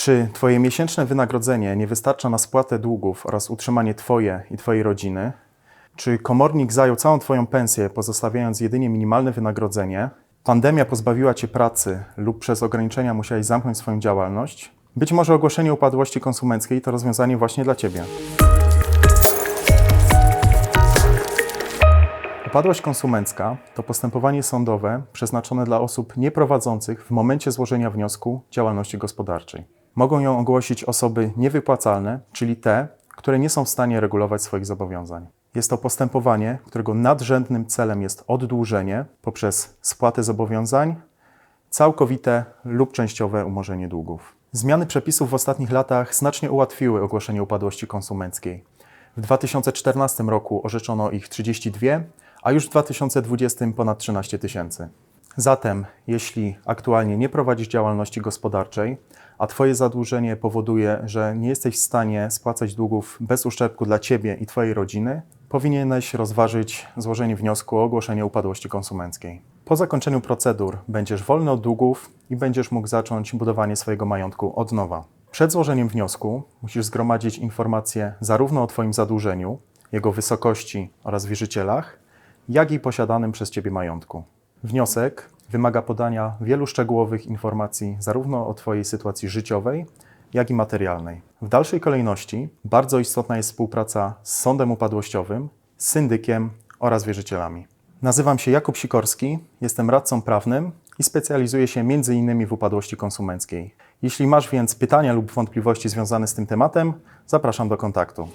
Czy Twoje miesięczne wynagrodzenie nie wystarcza na spłatę długów oraz utrzymanie Twoje i Twojej rodziny? Czy komornik zajął całą Twoją pensję, pozostawiając jedynie minimalne wynagrodzenie? Pandemia pozbawiła Cię pracy lub przez ograniczenia musiałeś zamknąć swoją działalność? Być może ogłoszenie upadłości konsumenckiej to rozwiązanie właśnie dla Ciebie. Upadłość konsumencka to postępowanie sądowe przeznaczone dla osób nieprowadzących w momencie złożenia wniosku działalności gospodarczej. Mogą ją ogłosić osoby niewypłacalne, czyli te, które nie są w stanie regulować swoich zobowiązań. Jest to postępowanie, którego nadrzędnym celem jest oddłużenie poprzez spłatę zobowiązań, całkowite lub częściowe umorzenie długów. Zmiany przepisów w ostatnich latach znacznie ułatwiły ogłoszenie upadłości konsumenckiej. W 2014 roku orzeczono ich 32, a już w 2020 ponad 13 tysięcy. Zatem, jeśli aktualnie nie prowadzisz działalności gospodarczej, a Twoje zadłużenie powoduje, że nie jesteś w stanie spłacać długów bez uszczerbku dla Ciebie i Twojej rodziny, powinieneś rozważyć złożenie wniosku o ogłoszenie upadłości konsumenckiej. Po zakończeniu procedur będziesz wolny od długów i będziesz mógł zacząć budowanie swojego majątku od nowa. Przed złożeniem wniosku musisz zgromadzić informacje zarówno o Twoim zadłużeniu, jego wysokości oraz wierzycielach, jak i posiadanym przez Ciebie majątku. Wniosek wymaga podania wielu szczegółowych informacji zarówno o Twojej sytuacji życiowej, jak i materialnej. W dalszej kolejności bardzo istotna jest współpraca z sądem upadłościowym, syndykiem oraz wierzycielami. Nazywam się Jakub Sikorski, jestem radcą prawnym i specjalizuję się m.in. w upadłości konsumenckiej. Jeśli masz więc pytania lub wątpliwości związane z tym tematem, zapraszam do kontaktu.